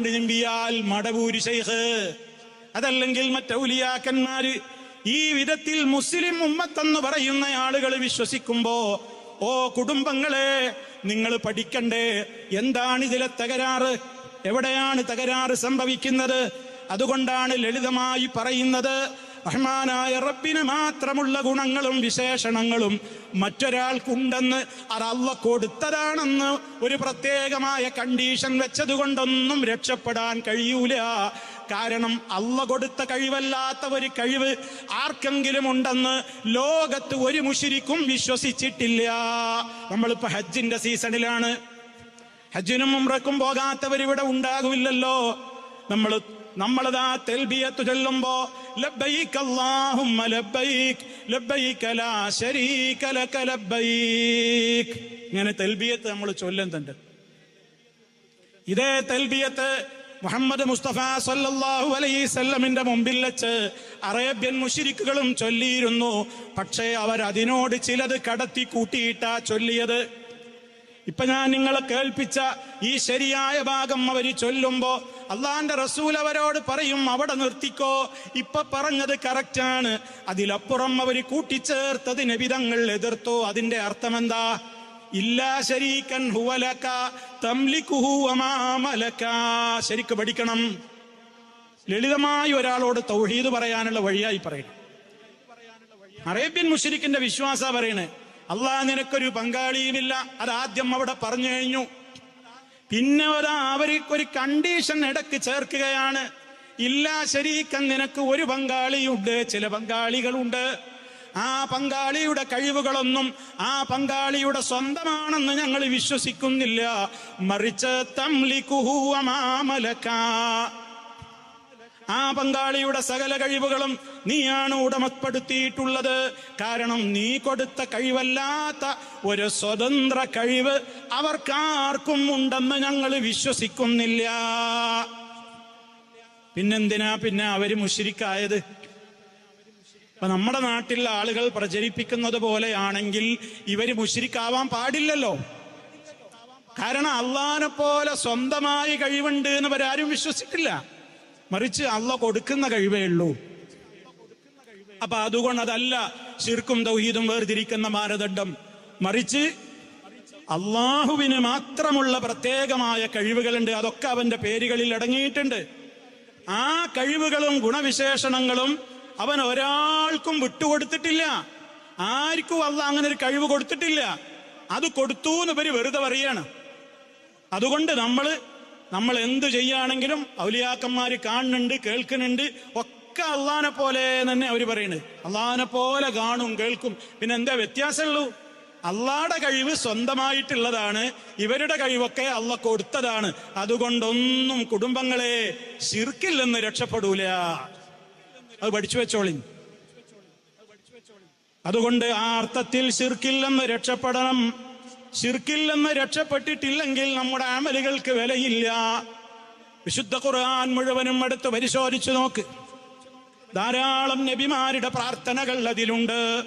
നിമ്പിയാൽ മടവൂരി Sheikh. അതല്ലെങ്കിൽ മറ്റൗലിയാക്കന്മാര് ഈ വിധത്തിൽ മുസ്ലിം ഉമ്മത്തെന്ന് പറയുന്ന ആളുകൾ വിശ്വസിക്കുമ്പോ ഓ കുടുംബങ്ങളെ നിങ്ങൾ പഠിക്കണ്ടേ എന്താണ് ഇതിലെ തകരാറ്? എവിടെയാണ് തകരാറ് സംഭവിക്കുന്നത്? അതുകൊണ്ടാണ് ലളിതമായി പറയുന്നത് റഹ്മാനായ റബ്ബിന് മാത്രമുള്ള ഗുണങ്ങളും വിശേഷണങ്ങളും മറ്റൊരാൾക്കുണ്ടെന്ന് അത് അള്ള കൊടുത്തതാണെന്ന് ഒരു പ്രത്യേകമായ കണ്ടീഷൻ വെച്ചതുകൊണ്ടൊന്നും രക്ഷപ്പെടാൻ കഴിയൂല. കാരണം അള്ള കൊടുത്ത കഴിവല്ലാത്ത ഒരു കഴിവ് ആർക്കെങ്കിലും ഉണ്ടെന്ന് ലോകത്ത് ഒരു മുഷിരിക്കും വിശ്വസിച്ചിട്ടില്ല. നമ്മളിപ്പോ ഹജ്ജിന്റെ സീസണിലാണ്. ഹജ്ജിനും ഉംറക്കും പോകാത്തവരിവിടെ ഉണ്ടാകില്ലല്ലോ നമ്മൾ നമ്മളതാ തെൽബിയത്ത് ചൊല്ലുമ്പോ ലബ്ബൈക് അല്ലാഹുമ്മ ലബ്ബൈക് ലബ്ബൈക ലാ ശരീക ലക ലബ്ബൈക്. ഇങ്ങനെ തെൽബിയത്ത് നമ്മൾ ചൊല്ലുന്നുണ്ട്. ഇതേ തെൽബിയത്ത് മുഹമ്മദ് മുസ്തഫ സല്ലല്ലാഹു അലൈഹി സല്ലമിന്റെ മുമ്പിൽ വെച്ച് അറേബ്യൻ മുഷിരിക്കുകളും ചൊല്ലിയിരുന്നു. പക്ഷേ അവർ അതിനോട് ചിലത് കടത്തി കൂട്ടിയിട്ടാ ചൊല്ലിയത്. ഇപ്പൊ ഞാൻ നിങ്ങളെ കേൾപ്പിച്ച ഈ ശരിയായ ഭാഗം അവർ ചൊല്ലുമ്പോ അള്ളാന്റെ റസൂൽ അവരോട് പറയും അവിടെ നിർത്തിക്കോ. ഇപ്പൊ പറഞ്ഞത് കറക്റ്റാണ് അതിലപ്പുറം അവർ കൂട്ടിച്ചേർത്തത് നബിതങ്ങൾ എതിർത്തു? അതിന്റെ അർത്ഥം എന്താ ശരിക്ക് പഠിക്കണം. ലളിതമായി ഒരാളോട് തൗഹീദ് പറയാനുള്ള വഴിയായി പറയണം. അറേബ്യൻ മുഷരിക്കിന്റെ വിശ്വാസ പറയണേ അള്ളാഹ് നിനക്കൊരു പങ്കാളിയുമില്ല. അതാദ്യം അവിടെ പറഞ്ഞു കഴിഞ്ഞു. പിന്നെ ഒരു അവർക്കൊരു കണ്ടീഷൻ ഇടയ്ക്ക് ചേർക്കുകയാണ്. ഇല്ല ശരീക്കൻ നിനക്ക് ഒരു പങ്കാളിയുണ്ട്. ചില പങ്കാളികളുണ്ട്. ആ പങ്കാളിയുടെ കഴിവുകളൊന്നും ആ പങ്കാളിയുടെ സ്വന്തമാണെന്ന് ഞങ്ങൾ വിശ്വസിക്കുന്നില്ല. മറിച്ച് തംലിക്കുഹു അമാമലക്കാ ആ പങ്കാളിയുടെ സകല കഴിവുകളും നീയാണ് ഉടമപ്പെടുത്തിയിട്ടുള്ളത്. കാരണം നീ കൊടുത്ത കഴിവല്ലാത്ത ഒരു സ്വതന്ത്ര കഴിവ് അവർക്കാർക്കും ഉണ്ടെന്ന് ഞങ്ങൾ വിശ്വസിക്കുന്നില്ല. പിന്നെന്തിനാ പിന്നെ അവർ മുഷിരിക്കായത്? ഇപ്പൊ നമ്മുടെ നാട്ടിൽ ആളുകൾ പ്രചരിപ്പിക്കുന്നത് പോലെയാണെങ്കിൽ ഇവർ മുഷിരിക്കാവാൻ പാടില്ലല്ലോ. കാരണം അള്ളാനെ പോലെ സ്വന്തമായി കഴിവുണ്ട് എന്ന് ഇവരാരും വിശ്വസിക്കില്ല. മറിച്ച് അള്ള കൊടുക്കുന്ന കഴിവേ ഉള്ളൂ. അപ്പൊ അതുകൊണ്ട് അതല്ല ശിർക്കും തൗഹീദും വേർതിരിക്കുന്ന മാനദണ്ഡം. മറിച്ച് അള്ളാഹുവിന് മാത്രമുള്ള പ്രത്യേകമായ കഴിവുകളുണ്ട്. അതൊക്കെ അവന്റെ പേരുകളിൽ അടങ്ങിയിട്ടുണ്ട്. ആ കഴിവുകളും ഗുണവിശേഷണങ്ങളും അവൻ ഒരാൾക്കും വിട്ടുകൊടുത്തിട്ടില്ല. ആർക്കും അല്ല അങ്ങനെ ഒരു കഴിവ് കൊടുത്തിട്ടില്ല. അത് കൊടുത്തു എന്ന് ഇവർ വെറുതെ പറയാണ്. അതുകൊണ്ട് നമ്മൾ നമ്മൾ എന്ത് ചെയ്യുകയാണെങ്കിലും ഔലിയാക്കന്മാര് കാണുന്നുണ്ട് കേൾക്കുന്നുണ്ട്. ഒക്കെ അള്ളഹാനെ പോലെ തന്നെ അവർ പറയുന്നത് അള്ളഹാനെ പോലെ കാണും കേൾക്കും. പിന്നെ എന്താ വ്യത്യാസമുള്ളൂ? അള്ളാടെ കഴിവ് സ്വന്തമായിട്ടുള്ളതാണ്. ഇവരുടെ കഴിവൊക്കെ അള്ള കൊടുത്തതാണ്. അതുകൊണ്ടൊന്നും കുടുംബങ്ങളെ ശിർക്കില്ലെന്ന് രക്ഷപ്പെടൂല. അത് പഠിച്ചു വെച്ചോളി. അതുകൊണ്ട് ആ അർത്ഥത്തിൽ ശിർക്കില്ലെന്ന് രക്ഷപ്പെടണം. ശിർക്കില്ലെന്ന് രക്ഷപ്പെട്ടിട്ടില്ലെങ്കിൽ നമ്മുടെ അമലുകൾക്ക് വിലയില്ല. വിശുദ്ധ ഖുർആൻ മുഴുവനും എടുത്ത് പരിശോധിച്ചു നോക്ക്. ധാരാളം നബിമാരുടെ പ്രാർത്ഥനകൾ അതിലുണ്ട്.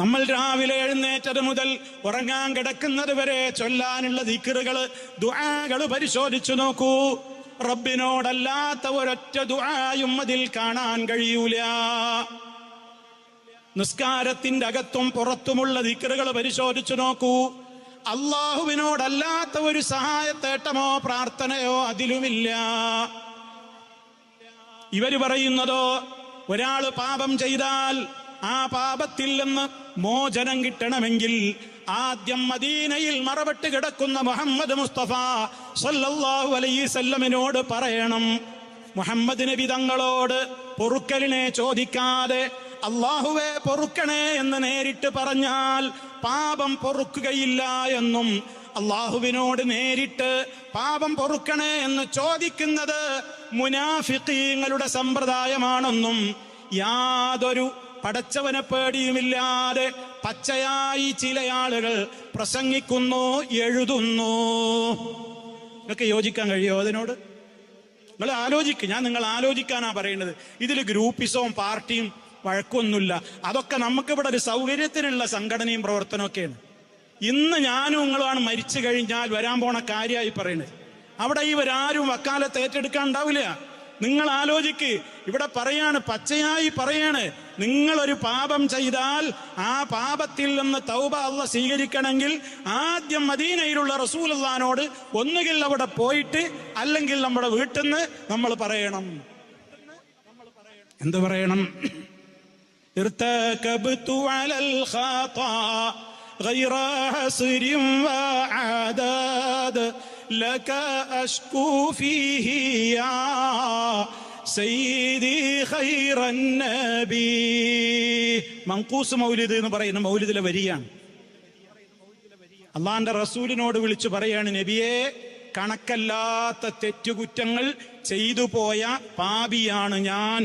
നമ്മൾ രാവിലെ എഴുന്നേറ്റത് മുതൽ ഉറങ്ങാൻ കിടക്കുന്നത് വരെ ചൊല്ലാനുള്ള ദിക്കറുകൾ ദുആകൾ പരിശോധിച്ചു നോക്കൂ. റബ്ബിനോടല്ലാത്ത ഒരൊറ്റ ദുആയും അതിൽ കാണാൻ കഴിയൂല. നിസ്കാരത്തിന്റെ അകത്തും പുറത്തുമുള്ള ദിക്കറുകൾ പരിശോധിച്ചു നോക്കൂ. അള്ളാഹുവിനോടല്ലാത്ത ഒരു സഹായത്തേട്ടമോ പ്രാർത്ഥനയോ അതിലുമില്ല. ഇവർ പറയുന്നതോ ഒരാൾ പാപം ചെയ്താൽ ആ പാപത്തിൽ നിന്ന് മോചനം കിട്ടണമെങ്കിൽ ആദ്യം മദീനയിൽ മറവിട്ട് കിടക്കുന്ന മുഹമ്മദ് മുസ്തഫ സല്ലല്ലാഹു അലൈഹി സല്ലമിനോട് പറയണം. മുഹമ്മദ് നബി തങ്ങളോട് പൊറുക്കലിനെ ചോദിക്കാതെ അള്ളാഹുവെ പൊറുക്കണേ എന്ന് നേരിട്ട് പറഞ്ഞാൽ പാപം പൊറുക്കുകയില്ല എന്നും അള്ളാഹുവിനോട് നേരിട്ട് പാപം പൊറുക്കണേ എന്ന് ചോദിക്കുന്നത് മുനാഫിക്കീങ്ങളുടെ സമ്പ്രദായമാണെന്നും യാതൊരു പടച്ചവനെ പേടിയുമില്ലാതെ പച്ചയായി ചില ആളുകൾ പ്രസംഗിക്കുന്നു എഴുതുന്നു. നിങ്ങൾക്ക് യോജിക്കാൻ കഴിയുമോ അതിനോട്? നിങ്ങൾ ആലോചിക്കും. ഞാൻ നിങ്ങൾ ആലോചിക്കാനാ പറയുന്നത്. ഇതിൽ ഗ്രൂപ്പിസവും പാർട്ടിയും വഴക്കൊന്നുമില്ല. അതൊക്കെ നമുക്കിവിടെ ഒരു സൗകര്യത്തിനുള്ള സംഘടനയും പ്രവർത്തനമൊക്കെയാണ് ഇന്ന് ഞാനും നിങ്ങളുമാണ് മരിച്ചു കഴിഞ്ഞാൽ വരാൻ പോണ കാര്യമായി പറയുന്നത് അവിടെ ഇവരാരും വക്കാലത്ത് ഏറ്റെടുക്കാൻ ഉണ്ടാവില്ല. നിങ്ങൾ ആലോചിക്ക്. ഇവിടെ പറയാണ് പച്ചയായി പറയാണ്. നിങ്ങൾ ഒരു പാപം ചെയ്താൽ ആ പാപത്തിൽ നിന്ന് തൗബ അല്ല സ്വീകരിക്കണമെങ്കിൽ ആദ്യം മദീനയിലുള്ള റസൂലുള്ളാനോട് ഒന്നുകിൽ അവിടെ പോയിട്ട് അല്ലെങ്കിൽ നമ്മുടെ വീട്ടിൽ നിന്ന് നമ്മൾ പറയണം. എന്ത് പറയണം? ارتكبت على الخطا غير حصر وعداد لك أشكو فيه يا سيدي خير النبي മങ്കൂസ് മൗലിദ് എന്ന് പറയുന്ന മൗലിദിലെ വരിയാണ് അള്ളാന്റെ റസൂലിനോട് വിളിച്ചു പറയാണ് നബിയെ കണക്കല്ലാത്ത തെറ്റുകുറ്റങ്ങൾ ചെയ്തു പോയ പാപിയാണ് ഞാൻ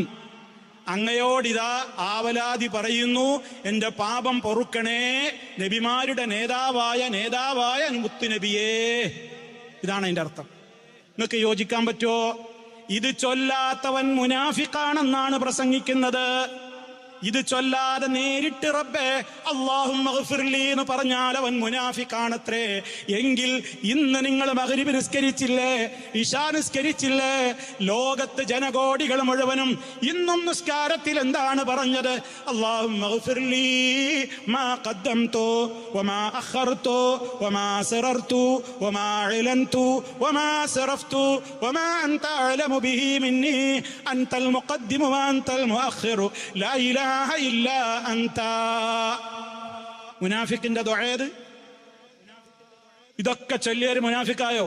അങ്ങയോടിതാ ആവലാതി പറയുന്നു എന്റെ പാപം പൊറുക്കണേ നബിമാരുടെ നേതാവായ നേതാവായ മുത്തു നബിയേ. ഇതാണ് അതിന്റെ അർത്ഥം. നിങ്ങൾക്ക് യോജിക്കാൻ പറ്റുമോ? ഇത് ചൊല്ലാത്തവൻ മുനാഫിക്കാണെന്നാണ് പ്രസംഗിക്കുന്നത്. ഇത് ചൊല്ലാതെ നേരിട്ട് റബ്ബേ അള്ളാഹും എന്ന് പറഞ്ഞാൽ അവൻ മുനാഫിക്കാണത്രേ. എങ്കിൽ ഇന്ന് നിങ്ങൾ മകരിബ് നിസ്കരിച്ചില്ലേ ഇഷാ നിസ്കരിച്ചില്ലേ ലോകത്ത് ജനകോടികൾ മുഴുവനും ഇന്നും നിസ്കാരത്തിൽ എന്താണ് പറഞ്ഞത്? അള്ളാഹും മാ ഖദ്ദംതു വമാ അഖർതു വമാ സറർതു വമാ അലൻതു വമാ സറഫ്തു വമാ അൻത അഅലമു ബിഹി മിന്നി അൻതൽ മുഖദ്ദിമു വഅൻതൽ മുഅഖിറു ലാ ഇലാഹ ഇല്ല അന്ത മുനാഫിക്കിന്റെ ദുആയത് ഇതൊക്കെ ചൊല്ലിയൊരു മുനാഫിക്കായോ?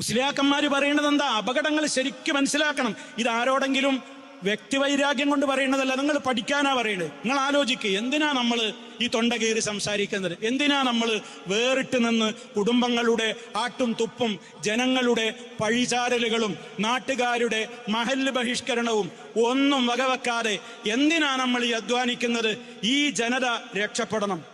മുസ്ലിയാക്കന്മാര് പറയുന്നത് എന്താ അപകടങ്ങൾ ശരിക്കും മനസ്സിലാക്കണം. ഇത് ആരോടെങ്കിലും വ്യക്തിവൈരാഗ്യം കൊണ്ട് പറയുന്നതല്ല നിങ്ങൾ പഠിക്കാനാ പറയുന്നത് നിങ്ങൾ ആലോചിക്കുക എന്തിനാ നമ്മൾ ഈ തൊണ്ട കയറി സംസാരിക്കുന്നത്? എന്തിനാ നമ്മൾ വേറിട്ട് നിന്ന് കുടുംബങ്ങളുടെ ആട്ടും തുപ്പും ജനങ്ങളുടെ പഴിചാരലുകളും നാട്ടുകാരുടെ മഹൽ ബഹിഷ്കരണവും ഒന്നും വകവെക്കാതെ എന്തിനാ നമ്മൾ ഈ അധ്വാനിക്കുന്നത്? ഈ ജനത രക്ഷപ്പെടണം.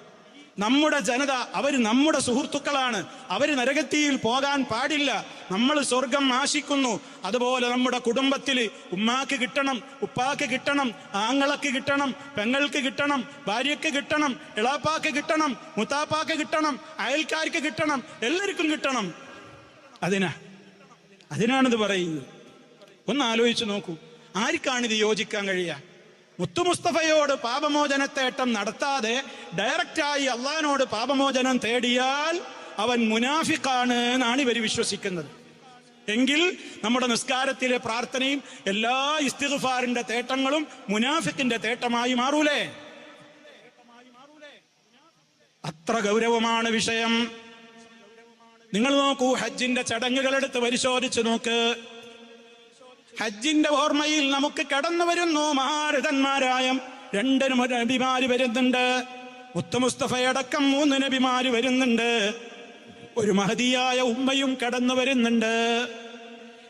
നമ്മുടെ ജനത അവർ നമ്മുടെ സുഹൃത്തുക്കളാണ്. അവർ നരകത്തിയിൽ പോകാൻ പാടില്ല. നമ്മൾ സ്വർഗം ആശിക്കുന്നു അതുപോലെ നമ്മുടെ കുടുംബത്തിൽ ഉമ്മാക്ക് കിട്ടണം ഉപ്പാക്ക് കിട്ടണം ആങ്ങളക്ക് കിട്ടണം പെങ്ങൾക്ക് കിട്ടണം ഭാര്യയ്ക്ക് കിട്ടണം ഇളാപ്പാക്ക് കിട്ടണം മുത്താപ്പാക്ക് കിട്ടണം അയൽക്കാർക്ക് കിട്ടണം എല്ലാവർക്കും കിട്ടണം. അതിനാ? അതിനാണിത് പറയുന്നത്. ഒന്ന് ആലോചിച്ച് നോക്കൂ. ആർക്കാണിത് യോജിക്കാൻ കഴിയുക? മുത്തു മുസ്തഫയോട് പാപമോചനത്തേട്ടം നടത്താതെ ഡയറക്റ്റായി അള്ളഹാനോട് പാപമോചനം തേടിയാൽ അവൻ മുനാഫിക്കാണ് എന്നാണ് ഇവർ വിശ്വസിക്കുന്നത്. എങ്കിൽ നമ്മുടെ നിസ്കാരത്തിലെ പ്രാർത്ഥനയും എല്ലാ ഇസ്തിഗ്ഫാറിന്റെ തേട്ടങ്ങളും മുനാഫിക്കിന്റെ തേട്ടമായി മാറൂലേ? അത്ര ഗൗരവമാണ് വിഷയം. നിങ്ങൾ നോക്കൂ ഹജ്ജിന്റെ ചടങ്ങുകളെടുത്ത് പരിശോധിച്ച് നോക്ക്. ഹജ്ജിന്റെ ഓർമ്മയിൽ നമുക്ക് കടന്നു വരുന്നു മാരുതന്മാരായ രണ്ട് നബിമാര് വരുന്നുണ്ട്. മുത്തമുസ്തഫയടക്കം മൂന്ന് നബിമാര് വരുന്നുണ്ട്. ഒരു മഹതിയായ ഉമ്മയും കടന്നു വരുന്നുണ്ട്.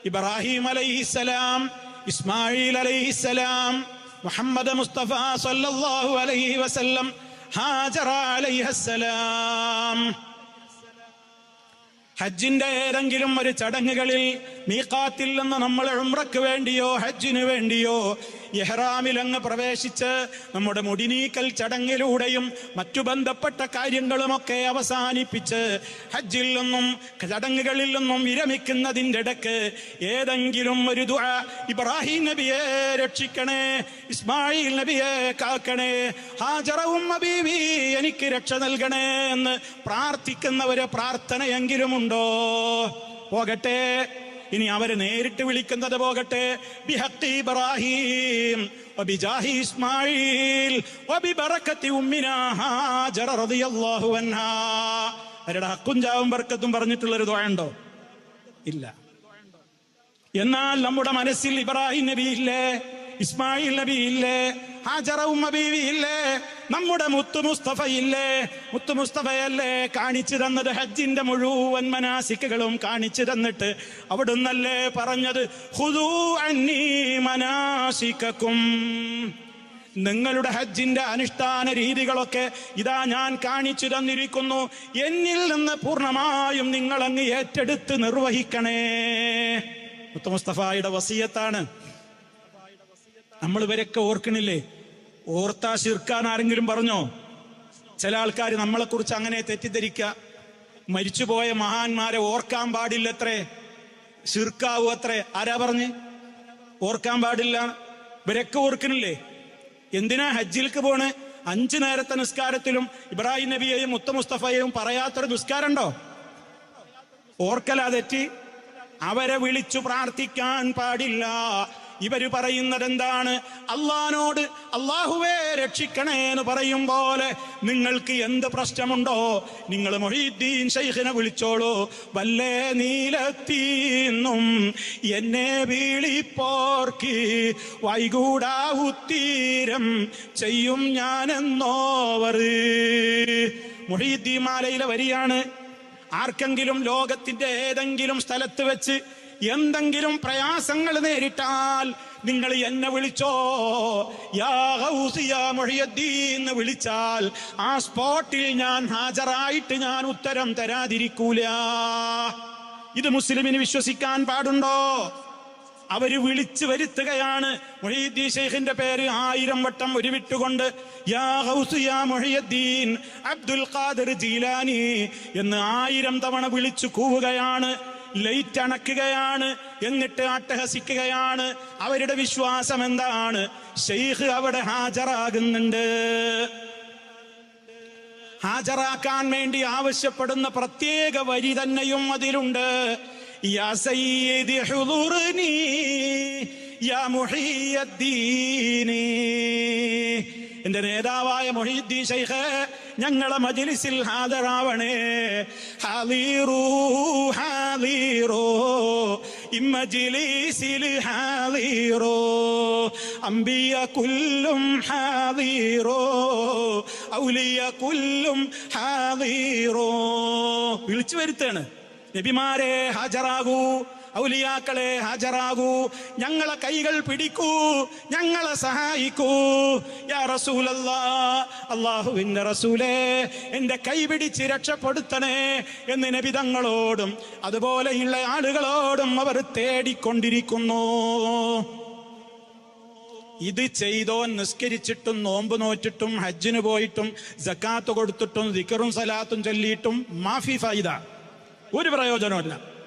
ഇബ്രാഹിം അലൈഹിസലാം ഇസ്മായിൽ അലൈഹിസലാം മുഹമ്മദ് മുസ്തഫ സല്ലല്ലാഹു അലൈഹി വസല്ലം ഹാജറ അലൈഹസ്സലാം ഹജ്ജിന്റെ ഏതെങ്കിലും ഒരു ചടങ്ങുകളിൽ മീക്കാത്തിൽ നിന്ന് നമ്മൾ ഉംറക്ക് വേണ്ടിയോ ഹജ്ജിനു വേണ്ടിയോ ഇഹ്റാമിൽ അങ്ങ് പ്രവേശിച്ച് നമ്മുടെ മുടിനീക്കൽ ചടങ്ങിലൂടെയും മറ്റു ബന്ധപ്പെട്ട കാര്യങ്ങളുമൊക്കെ അവസാനിപ്പിച്ച് ഹജ്ജിൽ നിന്നും ചടങ്ങുകളിൽ നിന്നും വിരമിക്കുന്നതിന്റെ ഇടയ്ക്ക് ഏതെങ്കിലും ഒരു ദുആ ഇബ്രാഹിം നബിയെ രക്ഷിക്കണേ ഇസ്മായിൽ നബിയെ കാക്കണേ ഹാജറവും അബീവി എനിക്ക് രക്ഷ നൽകണേ എന്ന് പ്രാർത്ഥിക്കുന്ന ഒരു പ്രാർത്ഥനയെങ്കിലും ഉണ്ടോ പോകട്ടെ. ഇനി അവരെ നേരിട്ട് വിളിക്കുന്നത് പോകട്ടെ. ബിഹത്തി ഇബ്രാഹിം അവരുടെ ഹക്കും ബർക്കത്തും പറഞ്ഞിട്ടുള്ളൊരു ഉണ്ടോ? ഇല്ല. എന്നാൽ നമ്മുടെ മനസ്സിൽ ഇബ്രാഹിം നബി ഇല്ലേ ഇസ്മായിൽ നബി ഇല്ലേ ഹാജറ അബീവിയില്ലേ ഇല്ലേ? നമ്മുടെ മുത്തു മുസ്തഫ ഇല്ലേ? മുത്തു മുസ്തഫയല്ലേ കാണിച്ചു തന്നത് ഹജ്ജിന്റെ മുഴുവൻ മനാസിക്കുകളും കാണിച്ചു തന്നിട്ട് അവിടുന്നല്ലേ പറഞ്ഞത്? ഹുദൂ അന്നീ മനാസിക്കും നിങ്ങളുടെ ഹജ്ജിന്റെ അനുഷ്ഠാന രീതികളൊക്കെ ഇതാ ഞാൻ കാണിച്ചു തന്നിരിക്കുന്നു. എന്നിൽ നിന്ന് പൂർണമായും നിങ്ങൾ അങ്ങ് ഏറ്റെടുത്ത് നിർവഹിക്കണേ. മുത്തു മുസ്തഫായുടെ വസീയത്താണ്. നമ്മൾ ഇവരൊക്കെ ഓർക്കണില്ലേ? ഓർത്താ ശിർക്കാൻ ആരെങ്കിലും പറഞ്ഞോ? ചില ആൾക്കാർ നമ്മളെ കുറിച്ച് അങ്ങനെ തെറ്റിദ്ധരിക്കുക മരിച്ചുപോയ മഹാന്മാരെ ഓർക്കാൻ പാടില്ലത്രേ. ശിർക്കാവൂ അത്രേ ആരാ പറഞ്ഞ്? ഓർക്കാൻ പാടില്ല. ഇവരൊക്കെ ഓർക്കണില്ലേ എന്തിനാ ഹജ്ജിൽക്ക് പോണ്? അഞ്ചു നേരത്തെ നിസ്കാരത്തിലും ഇബ്രാഹിം നബിയെയും മുത്ത മുസ്തഫയെയും പറയാത്തൊരു നിസ്കാരമുണ്ടോ? ഓർക്കലാതെറ്റി അവരെ വിളിച്ചു പ്രാർത്ഥിക്കാൻ പാടില്ല. ഇവർ പറയുന്നത് എന്താണ് അള്ളഹാനോട് അള്ളാഹുവേ രക്ഷിക്കണേ എന്ന് പറയും പോലെ നിങ്ങൾക്ക് എന്ത് പ്രശ്നമുണ്ടോ? നിങ്ങൾ മൊഹീദ്ദീൻ ഷെയ്ഖിനെ വിളിച്ചോളൂ. വല്ലേ നീലത്തീന്നും എന്നെ വീളിപ്പോർക്ക് വൈകൂടാ ഉത്തീരം ചെയ്യും ഞാനെന്നോവർ. മൊഹീദ്ദീൻ മാലയിലെ വരിയാണ്. ആർക്കെങ്കിലും ലോകത്തിന്റെ ഏതെങ്കിലും സ്ഥലത്ത് വെച്ച് എന്തെങ്കിലും പ്രയാസങ്ങൾ നേരിട്ടാൽ നിങ്ങൾ എന്നെ വിളിച്ചോ? യാ യാ വിളിച്ചാൽ ആ സ്പോട്ടിൽ ഞാൻ ഹാജരായിട്ട് ഞാൻ ഉത്തരം തരാതിരിക്കൂല. ഇത് മുസ്ലിമിന് വിശ്വസിക്കാൻ പാടുണ്ടോ? അവർ വിളിച്ചു വരുത്തുകയാണ്. മൊഹീദ്ദീൻ ഷെയ്ഖിന്റെ പേര് ആയിരം വട്ടം ഉരുവിട്ടുകൊണ്ട് യാ യാ അബ്ദുൽ ഖാദർ ജീലാനി എന്ന് ആയിരം തവണ വിളിച്ചു കൂവുകയാണ്. ലൈറ്റ് അണക്കുകയാണ് എന്നിട്ട് അട്ടഹസിക്കുകയാണ്. അവരുടെ വിശ്വാസം എന്താണ്? ഷെയ്ഖ് അവിടെ ഹാജരാകുന്നുണ്ട്. ഹാജരാക്കാൻ വേണ്ടി ആവശ്യപ്പെടുന്ന പ്രത്യേക വരി തന്നെയും അതിലുണ്ട്. യാ സയ്യിദി യാ എന്റെ നേതാവായ മൊഹീദ്ദീൻ ശൈഖ് ഞങ്ങളെ മജിലിസിൽ ഹാജരാവണേ. ഹാലീറൂ ഹാലീറോ ഇമ്മജിലീസിൽ ഹാളീറോ അമ്പിയ കുല്ലും ഹാളീറോ ഔലിയ കുല്ലും ഹാളീറോ വിളിച്ചു വരുത്താണ് നബിമാരെ ഹാജരാകൂ. ഔലിയാക്കളെ ഹാജരാകൂ. ഞങ്ങളെ കൈകൾ പിടിക്കൂ. ഞങ്ങളെ സഹായിക്കൂ. യാ റസൂലല്ലാ അള്ളാഹുവിന്റെ റസൂലേ എന്റെ കൈ പിടിച്ച് രക്ഷപ്പെടുത്തണേ എന്ന് നബി തങ്ങളോടും അതുപോലെയുള്ള ആളുകളോടും അവർ തേടിക്കൊണ്ടിരിക്കുന്നു. ഇത് ചെയ്തോൻ നിസ്കരിച്ചിട്ടും നോമ്പ് നോറ്റിട്ടും ഹജ്ജിന് പോയിട്ടും ജക്കാത്ത് കൊടുത്തിട്ടും ദിക്കറും സലാത്തും ചൊല്ലിയിട്ടും മാഫി ഫൈദ. ഒരു പ്രയോജനമില്ല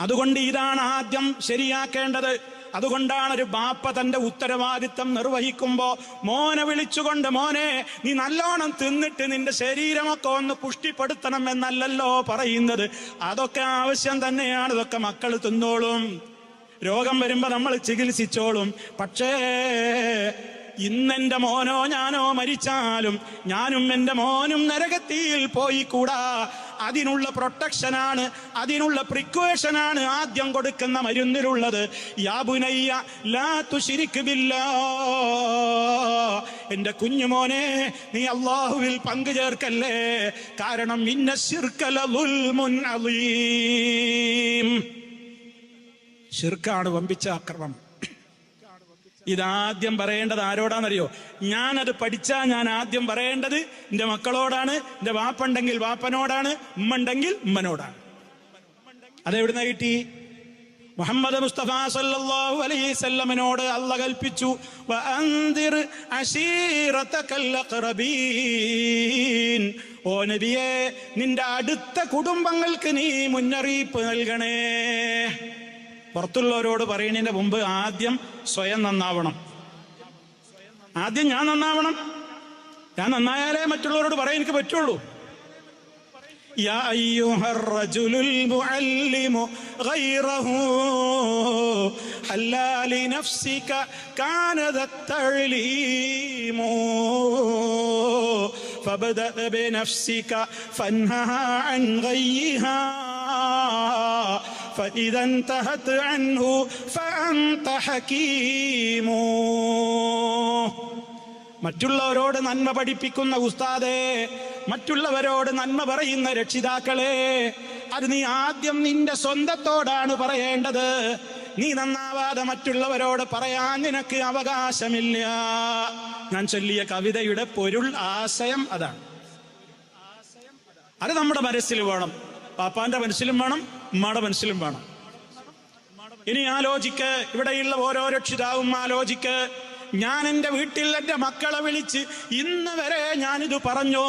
അതുകൊണ്ട് ഇതാണ് ആദ്യം ശരിയാക്കേണ്ടത്. അതുകൊണ്ടാണ് ഒരു ബാപ്പ തന്റെ ഉത്തരവാദിത്തം നിർവഹിക്കുമ്പോ മോനെ വിളിച്ചുകൊണ്ട് മോനെ നീ നല്ലോണം തിന്നിട്ട് നിന്റെ ശരീരമൊക്കെ ഒന്ന് പുഷ്ടിപ്പെടുത്തണം എന്നല്ലല്ലോ പറയുന്നത്. അതൊക്കെ ആവശ്യം തന്നെയാണ് ഇതൊക്കെ മക്കൾ തിന്നോളും. രോഗം വരുമ്പോ നമ്മൾ ചികിത്സിച്ചോളും. പക്ഷേ ഇന്നെന്റെ മോനോ ഞാനോ മരിച്ചാലും ഞാനും എന്റെ മോനും നരകത്തിയിൽ പോയി കൂടാ അതിനുള്ള പ്രൊട്ടക്ഷനാണ് അതിനുള്ള പ്രിക്വേഷനാണ് ആദ്യം കൊടുക്കുന്ന മരുന്നിലുള്ളത്. യാബുനയ്യ ലാ തുശിരിക്ക് ബില്ലാ. കുഞ്ഞുമോനെ നീ അള്ളാഹുവിൽ പങ്കു ചേർക്കല്ലേ? കാരണം ഇന്ന ശിർക്കല ശിർക്കാണ് വമ്പിച്ച അക്രമം. ഇതാദ്യം പറയേണ്ടത് ആരോടാണെന്നറിയോ ഞാനത് പഠിച്ചാ ഞാൻ ആദ്യം പറയേണ്ടത് എന്റെ മക്കളോടാണ് എന്റെ വാപ്പുണ്ടെങ്കിൽ വാപ്പനോടാണ് ഉമ്മണ്ടെങ്കിൽ ഉമ്മനോടാണ്. അതെവിടുന്ന കിട്ടി? മുഹമ്മദ് മുസ്തഫ സല്ലല്ലാഹു അലൈഹി സല്ലമനോട് അല്ല കൽപ്പിച്ചു. ഓ നബിയേ നിന്റെ അടുത്ത കുടുംബങ്ങൾക്ക് നീ മുന്നറിയിപ്പ് നൽകണേ. പുറത്തുള്ളവരോട് പറയുന്നതിന്റെ മുമ്പ് ആദ്യം സ്വയം നന്നാവണം ആദ്യം ഞാൻ നന്നാവണം ഞാൻ നന്നായാലേ മറ്റുള്ളവരോട് പറയാൻ എനിക്ക് പറ്റുള്ളൂ يا أيها الرجل المعلم غيره هلا لنفسك كان ذا التعليم فابدأ بنفسك فانهها عن غيها فإذا انتهت عنه فأنت حكيم മറ്റുള്ളവരോട് നന്മ പഠിപ്പിക്കുന്ന ഉസ്താദേ മറ്റുള്ളവരോട് നന്മ പറയുന്ന രക്ഷിതാക്കളെ അത് നീ ആദ്യം നിന്റെ സ്വന്തത്തോടാണ് പറയേണ്ടത് നീ നന്നാവാതെ മറ്റുള്ളവരോട് പറയാൻ നിനക്ക് അവകാശമില്ല ഞാൻ ചൊല്ലിയ കവിതയുടെ പൊരുൾ ആശയം അതാണ് അത് നമ്മുടെ മനസ്സിൽ വേണം പാപ്പാന്റെ മനസ്സിലും വേണം ഉമ്മയുടെ മനസ്സിലും വേണം. ഇനി ആ ആലോചിക്ക് ഇവിടെയുള്ള ഓരോ രക്ഷിതാവും ആലോചിക്ക്. ഞാൻ എന്റെ വീട്ടിൽ എന്റെ മക്കളെ വിളിച്ച് ഇന്ന് വരെ ഞാനിത് പറഞ്ഞോ.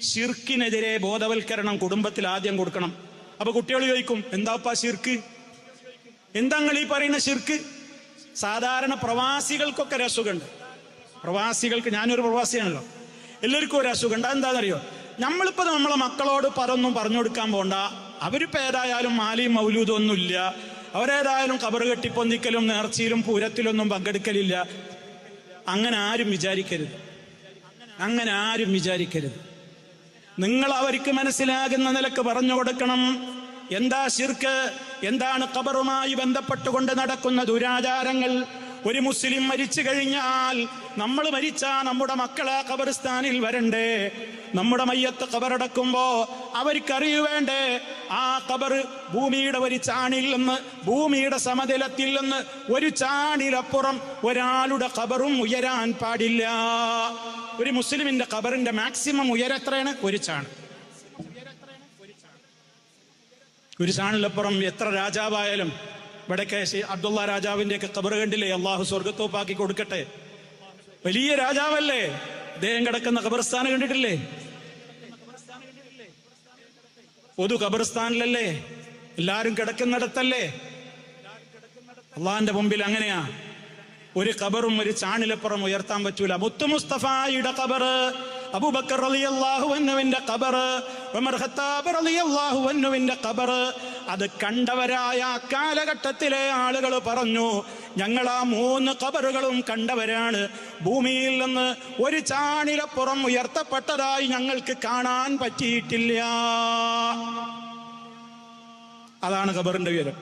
ഷിർക്കിനെതിരെ ബോധവൽക്കരണം കുടുംബത്തിൽ ആദ്യം കൊടുക്കണം. അപ്പൊ കുട്ടികൾ ചോദിക്കും എന്താപ്പാ ശിർക്ക്? എന്താങ്ങൾ ഈ പറയുന്ന ശിർക്ക്? സാധാരണ പ്രവാസികൾക്കൊക്കെ ഒരു അസുഖമുണ്ട്. പ്രവാസികൾക്ക് ഞാനൊരു പ്രവാസിയാണല്ലോ. എല്ലാവർക്കും ഒരു അസുഖം അസുഖമുണ്ട് എന്താണെന്നറിയോ നമ്മളിപ്പോ നമ്മളെ മക്കളോട് പറൊന്നും പറഞ്ഞു കൊടുക്കാൻ പോണ്ട. അവർ ഏതായാലും മാലിയും മൗലൂദൊന്നുമില്ല അവരേതായാലും കബറ് കെട്ടിപ്പൊന്തിക്കലും നേർച്ചയിലും പൂരത്തിലൊന്നും പങ്കെടുക്കലില്ല. അങ്ങനെ ആരും വിചാരിക്കരുത്. അങ്ങനെ ആരും വിചാരിക്കരുത്. നിങ്ങൾ അവർക്ക് മനസ്സിലാകുന്ന നിലയ്ക്ക് പറഞ്ഞു കൊടുക്കണം. എന്താ ശിർക്ക്? എന്താണ് കബറുമായി ബന്ധപ്പെട്ടുകൊണ്ട് നടക്കുന്ന ദുരാചാരങ്ങൾ? ഒരു മുസ്ലിം മരിച്ചു കഴിഞ്ഞാൽ നമ്മൾ മരിച്ചാ നമ്മുടെ മക്കളെ ഖബർസ്ഥാനിൽ വരണ്ടേ? നമ്മുടെ മയ്യത്ത് ഖബറടക്കുമ്പോ അവർക്കറിയുവേണ്ടേ ആ ഖബർ ഭൂമിയുടെ ഒരു ചാണിൽ നിന്ന് ഭൂമിയുടെ സമതലത്തിൽ നിന്ന് ഒരു ചാണിലപ്പുറം ഒരാളുടെ ഖബറും ഉയരാൻ പാടില്ല. ഒരു മുസ്ലിമിന്റെ ഖബറിന്റെ മാക്സിമം ഉയരത്രയാണ് ഒരു ചാണ്. ഒരു ചാണിലപ്പുറം എത്ര രാജാവായാലും ഇവിടൊക്കെ ശ്രീ അബ്ദുള്ള രാജാവിന്റെ ഒക്കെ കബറ് കണ്ടില്ലേ? അള്ളാഹു സ്വർഗത്തോപ്പാക്കി കൊടുക്കട്ടെ. വലിയ രാജാവല്ലേ? അദ്ദേഹം കിടക്കുന്ന കബർസ്ഥാനം കണ്ടിട്ടില്ലേ? പൊതു കബർസ്ഥാനിലല്ലേ എല്ലാരും കിടക്കുന്നിടത്തല്ലേ? അള്ളാഹിന്റെ മുമ്പിൽ അങ്ങനെയാ. ഒരു കബറും ഒരു ചാണിലപ്പുറം ഉയർത്താൻ പറ്റൂല. മുത്തു മുസ്തഫായുടെ ഖബറ് അബൂബക്കർ റളിയല്ലാഹു കബറ് ഉമർ ഖത്താബ് റളിയല്ലാഹു അൻഹുവിന്റെ ഖബറ് അത് കണ്ടവരായ കാലഘട്ടത്തിലെ ആളുകൾ പറഞ്ഞു ഞങ്ങൾ ആ മൂന്ന് കബറുകളും കണ്ടവരാണ്. ഭൂമിയിൽ നിന്ന് ഒരു ചാണിലപ്പുറം ഉയർത്തപ്പെട്ടതായി ഞങ്ങൾക്ക് കാണാൻ പറ്റിയിട്ടില്ല. അതാണ് ഖബറിന്റെ ഉയരം.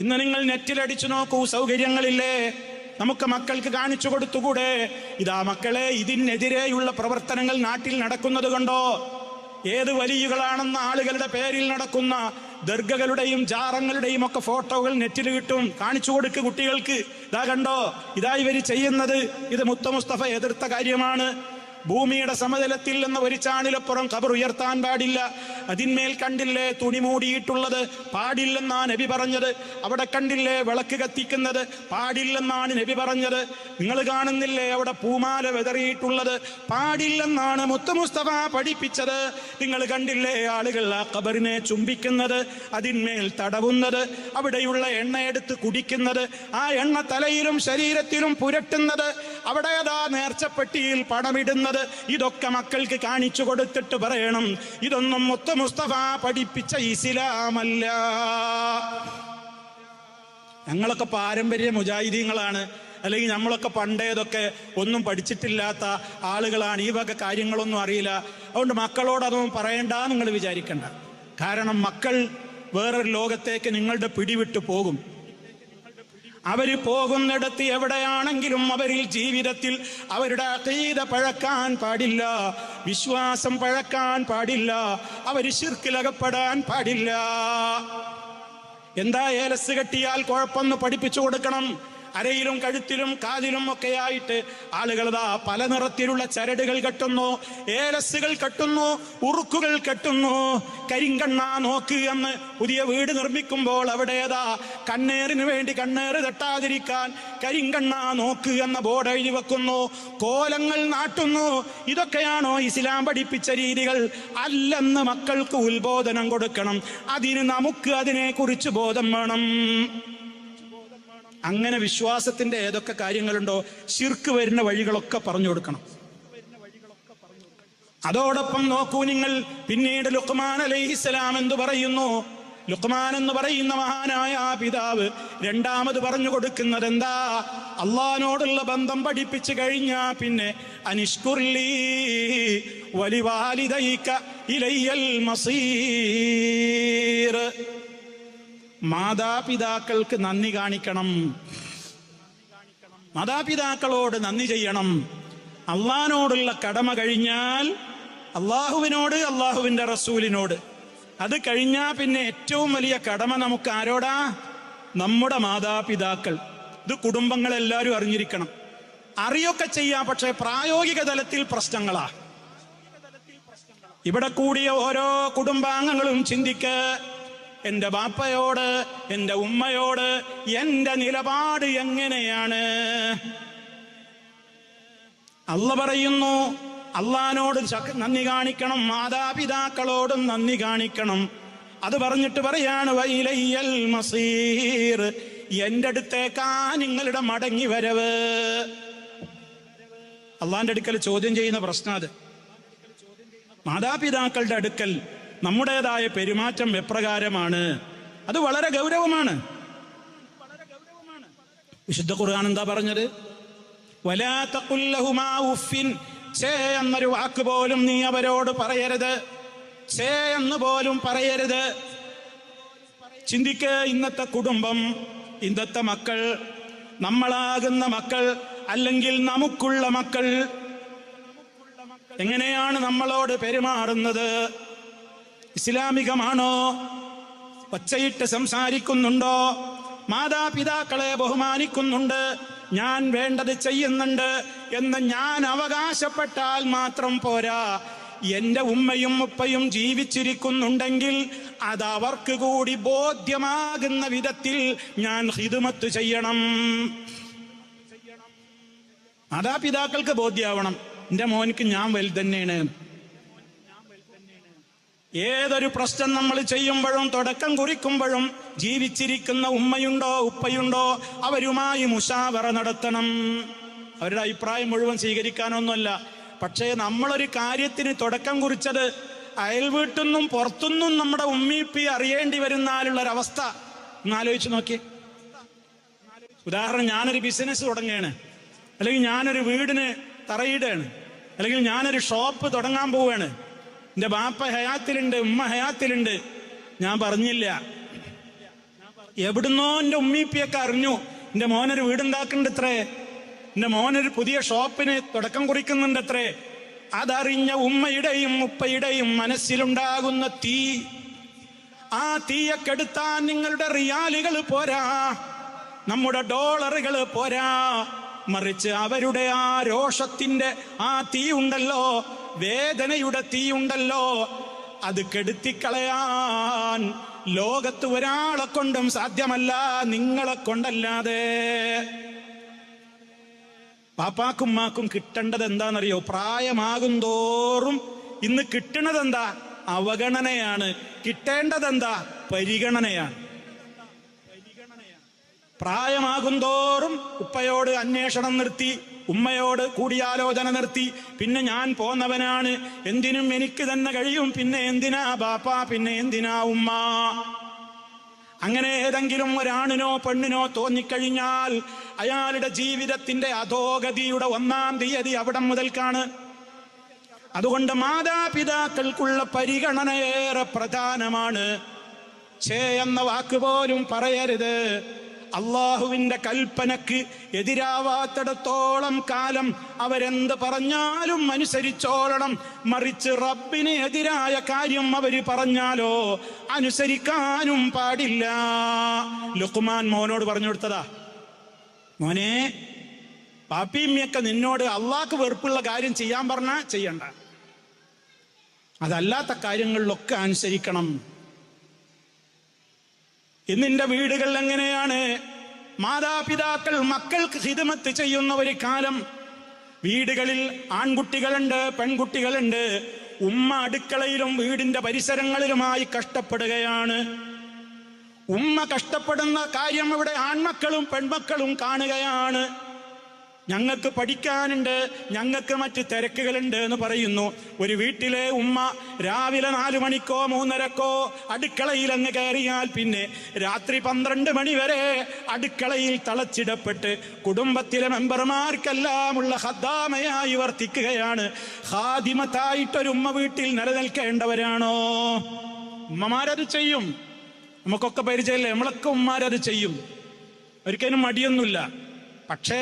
ഇന്ന് നിങ്ങൾ നെറ്റിലടിച്ചു നോക്കൂ സൗകര്യങ്ങളില്ലേ? നമുക്ക് മക്കൾക്ക് കാണിച്ചു കൊടുത്തുകൂടെ? ഇതാ മക്കളെ ഇതിനെതിരെയുള്ള പ്രവർത്തനങ്ങൾ നാട്ടിൽ നടക്കുന്നത് കണ്ടോ? ഏത് വലിയുകളാണെന്ന ആളുകളുടെ പേരിൽ നടക്കുന്ന ദർഗകളുടെയും ജാറങ്ങളുടെയും ഒക്കെ ഫോട്ടോകൾ നെറ്റിൽ കിട്ടും. കാണിച്ചു കൊടുക്ക് കുട്ടികൾക്ക്. ഇതാ കണ്ടോ? ഇതാ ഇവർ ചെയ്യുന്നത്. ഇത് മുത്ത മുസ്തഫ എതിർത്ത കാര്യമാണ്. ഭൂമിയുടെ സമതലത്തിൽ നിന്ന് ഒരു ചാണിലപ്പുറം കബർ ഉയർത്താൻ പാടില്ല. അതിന്മേൽ കണ്ടില്ലേ തുണി മൂടിയിട്ടുള്ളത്? പാടില്ലെന്നാണ് നബി പറഞ്ഞത്. അവിടെ കണ്ടില്ലേ വിളക്ക് കത്തിക്കുന്നത്? പാടില്ലെന്നാണ് നബി പറഞ്ഞത്. നിങ്ങൾ കാണുന്നില്ലേ അവിടെ പൂമാല വെതറിയിട്ടുള്ളത്? പാടില്ലെന്നാണ് മുത്തമുസ്തഫ പഠിപ്പിച്ചത്. നിങ്ങൾ കണ്ടില്ലേ ആളുകൾ ആ കബറിനെ ചുംബിക്കുന്നത്? അതിന്മേൽ തടവുന്നത്? അവിടെയുള്ള എണ്ണ എടുത്ത് കുടിക്കുന്നത്? ആ എണ്ണ തലയിലും ശരീരത്തിലും പുരട്ടുന്നത്? അവിടെ അതാ നേർച്ചപ്പെട്ടിയിൽ പണമിടുന്നത്? ഇതൊക്കെ മക്കൾക്ക് കാണിച്ചു കൊടുത്തിട്ട് പറയണം. ഇതൊന്നും മുത്ത മുസ്തഫ പഠിപ്പിച്ച ഇസ്ലാമല്ല. ഞങ്ങളൊക്കെ പാരമ്പര്യ മുജാഹിദീങ്ങളാണ്. അല്ലെങ്കിൽ നമ്മളൊക്കെ പണ്ടേതൊക്കെ ഒന്നും പഠിച്ചിട്ടില്ലാത്ത ആളുകളാണ്. ഈ വക കാര്യങ്ങളൊന്നും അറിയില്ല. അതുകൊണ്ട് മക്കളോട് അതൊന്നും പറയണ്ട നിങ്ങൾ വിചാരിക്കണ്ട. കാരണം മക്കൾ വേറൊരു ലോകത്തേക്ക് നിങ്ങളുടെ പിടിവിട്ട് പോകും. അവർ പോകുന്നിടത്ത് എവിടെയാണെങ്കിലും അവരിൽ ജീവിതത്തിൽ അവരുടെ അതീത പഴക്കാൻ പാടില്ല വിശ്വാസം പഴക്കാൻ പാടില്ല അവർ ശിർക്കിലകപ്പെടാൻ പാടില്ല. എന്താ ഏലസ് കെട്ടിയാൽ കുഴപ്പമെന്ന് പഠിപ്പിച്ചു കൊടുക്കണം. അരയിലും കഴുത്തിലും കാതിലും ഒക്കെയായിട്ട് ആളുകളതാ പല നിറത്തിലുള്ള ചരടുകൾ കെട്ടുന്നു ഏലസുകൾ കെട്ടുന്നു ഉറുക്കുകൾ കെട്ടുന്നു. കരിങ്കണ്ണാ നോക്ക് എന്ന് പുതിയ വീട് നിർമ്മിക്കുമ്പോൾ അവിടേതാ കണ്ണേറിന് വേണ്ടി കണ്ണേറ് തട്ടാതിരിക്കാൻ കരിങ്കണ്ണാ നോക്ക് എന്ന ബോർഡ് എഴുതി വെക്കുന്നു. കോലങ്ങൾ നാട്ടുന്നു. ഇതൊക്കെയാണോ ഇസ്ലാം പഠിപ്പിച്ച രീതികൾ? അല്ലെന്ന് മക്കൾക്ക് ഉത്ബോധനം കൊടുക്കണം. അതിന് നമുക്ക് അതിനെക്കുറിച്ച് ബോധം വേണം. അങ്ങനെ വിശ്വാസത്തിന്റെ ഏതൊക്കെ കാര്യങ്ങളുണ്ടോ ശിർക്ക് വരുന്ന വഴികളൊക്കെ പറഞ്ഞു കൊടുക്കണം. അതോടൊപ്പം നോക്കൂ നിങ്ങൾ പിന്നീട് ലുക്മാൻ അലൈഹിസ്സലാം എന്ന് പറയുന്നു? ലുക്മാൻ എന്ന് പറയുന്ന മഹാനായ ആ പിതാവ് രണ്ടാമത് പറഞ്ഞു കൊടുക്കുന്നത് എന്താ? അള്ളഹാനോടുള്ള ബന്ധം പഠിപ്പിച്ചു കഴിഞ്ഞാ പിന്നെ അനിഷ്കുർലി മസീർ. മാതാപിതാക്കൾക്ക് നന്ദി കാണിക്കണം. മാതാപിതാക്കളോട് നന്ദി ചെയ്യണം. അള്ളഹാനോടുള്ള കടമ കഴിഞ്ഞാൽ അള്ളാഹുവിനോട് അള്ളാഹുവിന്റെ റസൂലിനോട്. അത് കഴിഞ്ഞാൽ പിന്നെ ഏറ്റവും വലിയ കടമ നമുക്ക് ആരോടാ? നമ്മുടെ മാതാപിതാക്കൾ. ഇത് കുടുംബങ്ങൾ എല്ലാവരും അറിഞ്ഞിരിക്കണം. അറിയൊക്കെ ചെയ്യാം പക്ഷെ പ്രായോഗിക തലത്തിൽ പ്രശ്നങ്ങളാ. ഇവിടെ കൂടിയ ഓരോ കുടുംബാംഗങ്ങളും ചിന്തിക്ക് എന്റെ ബാപ്പയോട് എന്റെ ഉമ്മയോട് എന്റെ നിലപാട് എങ്ങനെയാണ്? അള്ള പറയുന്നു അള്ളഹാനോട് നന്ദി കാണിക്കണം മാതാപിതാക്കളോടും നന്ദി കാണിക്കണം. അത് പറഞ്ഞിട്ട് പറയാണ് വൈലയ്യൽ മസീർ എന്റെ അടുത്തേക്കാ നിങ്ങളുടെ മടങ്ങി വരവ്. അള്ളാന്റെ അടുക്കൽ ചോദ്യം ചെയ്യുന്ന പ്രശ്നം അത്. മാതാപിതാക്കളുടെ അടുക്കൽ നമ്മുടേതായ പെരുമാറ്റം എപ്രകാരമാണ്? അത് വളരെ ഗൗരവമാണ്. വിശുദ്ധ ഖുർആൻ എന്താ പറഞ്ഞത്? ഛേ എന്നൊരു വാക്ക് പോലും നീ അവരോട് പറയരുത്. ഛേ എന്ന് പോലും പറയരുത്. ചിന്തിക്ക് ഇന്നത്തെ കുടുംബം ഇന്നത്തെ മക്കൾ നമ്മളാകുന്ന മക്കൾ അല്ലെങ്കിൽ നമുക്കുള്ള മക്കൾ. എങ്ങനെയാണ് നമ്മളോട് പെരുമാറുന്നത്? ഇസ്ലാമികമാണോ? ഒച്ചയിട്ട് സംസാരിക്കുന്നുണ്ടോ? മാതാപിതാക്കളെ ബഹുമാനിക്കുന്നുണ്ട്. ഞാൻ വേണ്ടത് ചെയ്യുന്നുണ്ട് എന്ന് ഞാൻ അവകാശപ്പെട്ടാൽ മാത്രം പോരാ. എന്റെ ഉമ്മയും ഉപ്പയും ജീവിച്ചിരിക്കുന്നുണ്ടെങ്കിൽ അത് അവർക്ക് കൂടി ബോധ്യമാകുന്ന വിധത്തിൽ ഞാൻ ഹിതുമത്ത് ചെയ്യണം. മാതാപിതാക്കൾക്ക് ബോധ്യമാവണം എന്റെ മോനിക്ക് ഞാൻ വലുത് തന്നെയാണ് ഏതൊരു പ്രശ്നം നമ്മൾ ചെയ്യുമ്പോഴും തുടക്കം കുറിക്കുമ്പോഴും ജീവിച്ചിരിക്കുന്ന ഉമ്മയുണ്ടോ ഉപ്പയുണ്ടോ അവരുമായി മുഷാവറ നടത്തണം. അവരുടെ അഭിപ്രായം മുഴുവൻ സ്വീകരിക്കാനൊന്നുമല്ല. പക്ഷേ നമ്മളൊരു കാര്യത്തിന് തുടക്കം കുറിച്ചത് അയൽവീട്ടിൽ പുറത്തുനിന്നും നമ്മുടെ ഉമ്മീപ്പി അറിയേണ്ടി വരുന്നാലുള്ള ഒരവസ്ഥ ഒന്ന് ആലോചിച്ച് നോക്കി. ഉദാഹരണം ഞാനൊരു ബിസിനസ് തുടങ്ങുകയാണ്. അല്ലെങ്കിൽ ഞാനൊരു വീടിന് തറയിടുകയാണ്. അല്ലെങ്കിൽ ഞാനൊരു ഷോപ്പ് തുടങ്ങാൻ പോവുകയാണ്. എന്റെ ബാപ്പ ഹയാത്തിലുണ്ട് ഉമ്മ ഹയാത്തിലുണ്ട്. ഞാൻ പറഞ്ഞില്ല. എവിടുന്നോ എന്റെ ഉമ്മീപ്പിയൊക്കെ അറിഞ്ഞു. എന്റെ മോനൊരു വീടുണ്ടാക്കുന്നുണ്ട് അത്രേ എന്റെ മോനൊരു പുതിയ ഷോപ്പിന് തുടക്കം കുറിക്കുന്നുണ്ട് അത്രേ അതറിഞ്ഞ ഉമ്മയുടെയും ഉപ്പയുടെയും മനസ്സിലുണ്ടാകുന്ന തീ. ആ തീയക്കെടുത്താൻ നിങ്ങളുടെ റിയാലുകൾ പോരാ. നമ്മുടെ ഡോളറുകൾ പോരാ. മറിച്ച് അവരുടെ ആ രോഷത്തിന്റെ ആ തീ ഉണ്ടല്ലോ. വേദനയുടെ തീയുണ്ടല്ലോ. അത് കെടുത്തിക്കളയാൻ ലോകത്ത് ഒരാളെ കൊണ്ടും സാധ്യമല്ല നിങ്ങളെ കൊണ്ടല്ലാതെ. പാപ്പാക്കും മാക്കും കിട്ടേണ്ടത് എന്താണെന്നറിയോ? പ്രായമാകും തോറും ഇന്ന് കിട്ടണത് എന്താ? അവഗണനയാണ്. കിട്ടേണ്ടത് എന്താ പരിഗണനയാണ്. പ്രായമാകും തോറും ഉപ്പയോട് അന്വേഷണം നിർത്തി. ഉമ്മയോട് കൂടിയാലോചന നിർത്തി. പിന്നെ ഞാൻ പോന്നവനാണ്. എന്തിനും എനിക്ക് തന്നെ കഴിയും. പിന്നെ എന്തിനാ ബാപ്പ? പിന്നെ എന്തിനാ ഉമ്മ? അങ്ങനെ ഏതെങ്കിലും ഒരാണിനോ പെണ്ണിനോ തോന്നിക്കഴിഞ്ഞാൽ അയാളുടെ ജീവിതത്തിന്റെ അധോഗതിയുടെ ഒന്നാം തീയതി അവിടം മുതൽക്കാണ്. അതുകൊണ്ട് മാതാപിതാക്കൾക്കുള്ള പരിഗണന ഏറെ പ്രധാനമാണ്. ചേ എന്ന വാക്ക് പോലും പറയരുത്. അള്ളാഹുവിന്റെ കൽപ്പനക്ക് എതിരാവാത്തിടത്തോളം കാലം അവരെന്ത് പറഞ്ഞാലും അനുസരിച്ചോളണം. മറിച്ച് റബ്ബിന് എതിരായ കാര്യം അവർ പറഞ്ഞാലോ അനുസരിക്കാനും പാടില്ല. ലുക്കുമാൻ മോനോട് പറഞ്ഞു കൊടുത്തതാ മോനെ പാപ്പിയമ്മയൊക്കെ നിന്നോട് അള്ളാഹ്ക്ക് വെറുപ്പുള്ള കാര്യം ചെയ്യാൻ പറഞ്ഞാ ചെയ്യണ്ട. അതല്ലാത്ത കാര്യങ്ങളിലൊക്കെ അനുസരിക്കണം. ഇന്നിന്റെ വീടുകൾ എങ്ങനെയാണ്? മാതാപിതാക്കൾ മക്കൾക്ക് ഹിതമത്ത് ചെയ്യുന്ന ഒരു കാലം. വീടുകളിൽ ആൺകുട്ടികളുണ്ട് പെൺകുട്ടികളുണ്ട്. ഉമ്മ അടുക്കളയിലും വീടിന്റെ പരിസരങ്ങളിലുമായി കഷ്ടപ്പെടുകയാണ്. ഉമ്മ കഷ്ടപ്പെടുന്ന കാര്യം ഇവിടെ ആൺമക്കളും പെൺമക്കളും കാണുകയാണ്. ഞങ്ങൾക്ക് പഠിക്കാനുണ്ട് ഞങ്ങൾക്ക് മറ്റ് തിരക്കുകളുണ്ട് എന്ന് പറയുന്നു. ഒരു വീട്ടിലെ ഉമ്മ രാവിലെ നാലു മണിക്കോ മൂന്നരക്കോ അടുക്കളയിൽ അങ്ങ് കയറിയാൽ പിന്നെ രാത്രി പന്ത്രണ്ട് മണി വരെ അടുക്കളയിൽ തളച്ചിടപ്പെട്ട് കുടുംബത്തിലെ മെമ്പർമാർക്കെല്ലാമുള്ള ഹദ്ദാമയായി വർത്തിക്കുകയാണ്. ഹാദിമത്തായിട്ടൊരു ഉമ്മ വീട്ടിൽ നിലനിൽക്കേണ്ടവരാണോ? ഉമ്മമാരത് ചെയ്യും. നമുക്കൊക്കെ പരിചയമില്ലേ? നമ്മളൊക്കെ ഉമ്മാരത് ചെയ്യും. ഒരിക്കലും മടിയൊന്നുമില്ല. പക്ഷേ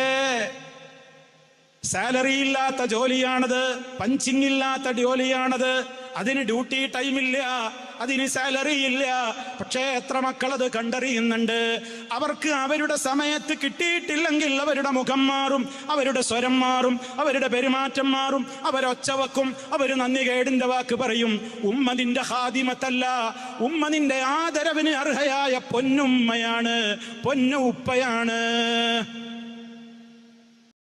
സാലറി ഇല്ലാത്ത ജോലിയാണത് പഞ്ചിങ് ഇല്ലാത്ത ജോലിയാണത് അതിന് ഡ്യൂട്ടി ടൈം ഇല്ല അതിന് സാലറി ഇല്ല. പക്ഷേ എത്ര മക്കൾ അത് കണ്ടറിയുന്നുണ്ട്? അവർക്ക് അവരുടെ സമയത്ത് കിട്ടിയിട്ടില്ലെങ്കിൽ അവരുടെ മുഖം മാറും അവരുടെ സ്വരം മാറും അവരുടെ പെരുമാറ്റം മാറും അവരൊച്ച വെക്കും അവർ നന്ദി കേടിന്റെ വാക്ക് പറയും. ഉമ്മ നിന്റെ ഹാദിമത്തല്ല ഉമ്മ നിന്റെ ആദരവിന് അർഹയായ പൊന്നുമ്മയാണ് പൊന്നു ഉപ്പയാണ്